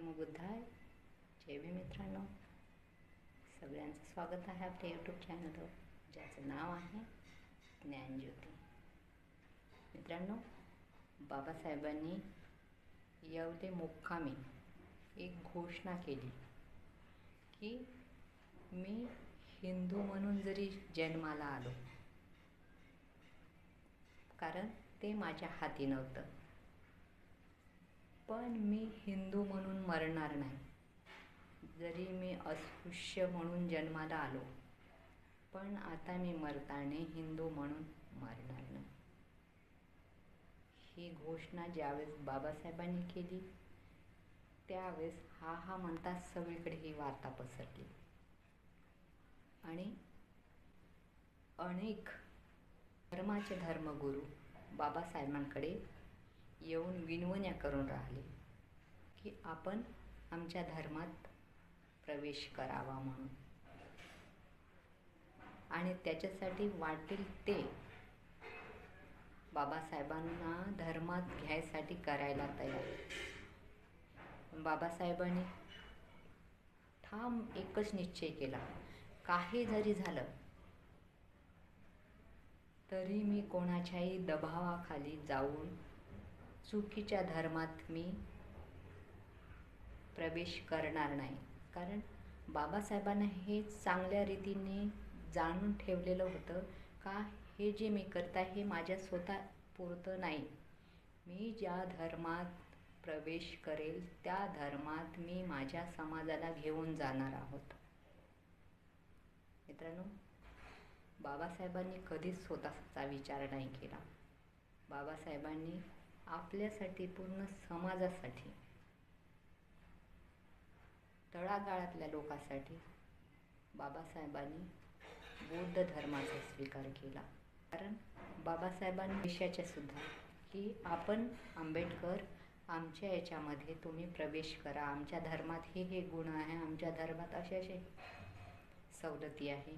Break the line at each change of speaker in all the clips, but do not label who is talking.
बुद्धाय. जय भी मित्रांनो. सगळ्यांचं स्वागत आहे आपल्या यूट्यूब चॅनलवर ज्याचं नाव आहे ज्ञानज्योती. मित्रांनो बाबासाहेबांनी येवले मुक्कामी एक घोषणा केली की मी हिंदू म्हणून जरी जन्माला आलो कारण ते माझ्या हाती नव्हतं. पण मी हिंदू म्हणून मरणार नाही. जरी मी अस्पृश्य म्हणून जन्माला आलो पण आता मी मरताने हिंदू म्हणून मरणार नाही. ही घोषणा ज्यावेळेस बाबासाहेबांनी केली त्यावेळेस हा हा म्हणता सगळीकडे ही वार्ता पसरली. आणि अनेक धर्माचे धर्मगुरू बाबासाहेबांकडे येऊन विनवण्या करून राहिले की आपण आमच्या धर्मात प्रवेश करावा म्हणून. आणि त्याच्यासाठी वाटेल ते बाबासाहेबांना धर्मात घ्यायसाठी करायला तयार. बाबासाहेबांनी ठाम एकच निश्चय केला. काही जरी झालं तरी मी कोणाच्याही दबावाखाली जाऊन चुकीच्या धर्मात मी प्रवेश करणार नाही. कारण बाबासाहेबांना हे चांगल्या रीतीने जाणून ठेवलेलं होतं का हे जे मी करता हे माझ्या स्वतः पुरतं नाही. मी ज्या धर्मात प्रवेश करेल त्या धर्मात मी माझ्या समाजाला घेऊन जाणार आहोत. मित्रांनो बाबासाहेबांनी कधीच स्वतःचा विचार नाही केला. बाबासाहेबांनी आपल्यासाठी पूर्ण समाजासाठी तळागाळातल्या लोकांसाठी बाबासाहेबांनी बौद्ध धर्माचा स्वीकार केला. कारण बाबासाहेबांनी देशाच्या सुद्धा की आपण आंबेडकर आमच्या याच्यामध्ये तुम्ही प्रवेश करा आमच्या धर्मात हे हे गुण आहे आमच्या धर्मात असे असे सवलती आहे.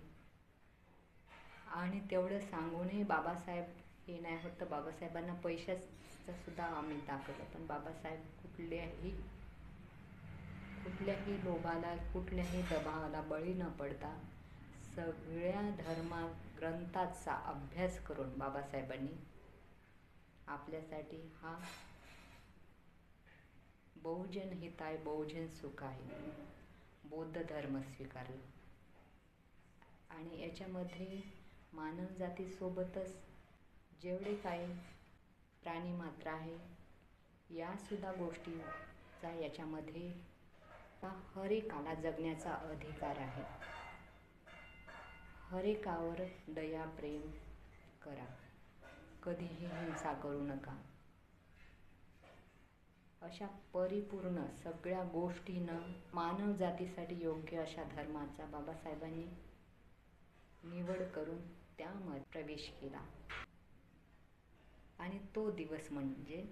आणि तेवढं सांगूनही बाबासाहेब हे नाही होतं बाबासाहेबांना पैशाच सुद्धा आम्ही दाखवलं. पण बाबासाहेब कुठल्याही कुठल्याही लोभाला कुठल्याही दबावाला बळी न पडता सगळ्या धर्मा ग्रंथाचा अभ्यास करून बाबासाहेबांनी आपल्यासाठी हा बहुजन हिताय बहुजन सुख आहे बौद्ध धर्म स्वीकारला. आणि याच्यामध्ये मानवजातीसोबतच जेवढे काही प्राणी मात्र आहे. यासुद्धा गोष्टीचा याच्यामध्ये हरेकाला जगण्याचा अधिकार आहे. हरेकावर दया प्रेम करा. कधीही हिंसा करू नका. अशा परिपूर्ण सगळ्या गोष्टीनं मानव जातीसाठी योग्य अशा धर्माचा बाबासाहेबांनी निवड करून त्यामध्ये प्रवेश केला. आणि तो दिवस म्हणजे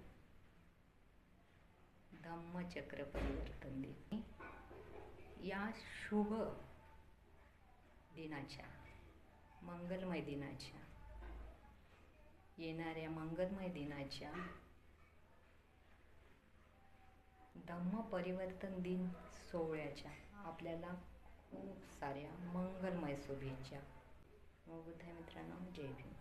धम्मचक्र परिवर्तन दिन. या शुभ दिनाच्या मंगलमय दिनाच्या येणाऱ्या मंगलमय दिनाच्या धम्म परिवर्तन दिन सोहळ्याच्या आपल्याला खूप साऱ्या मंगलमय शुभेच्छा. बुद्ध मित्रांनो जय भीम.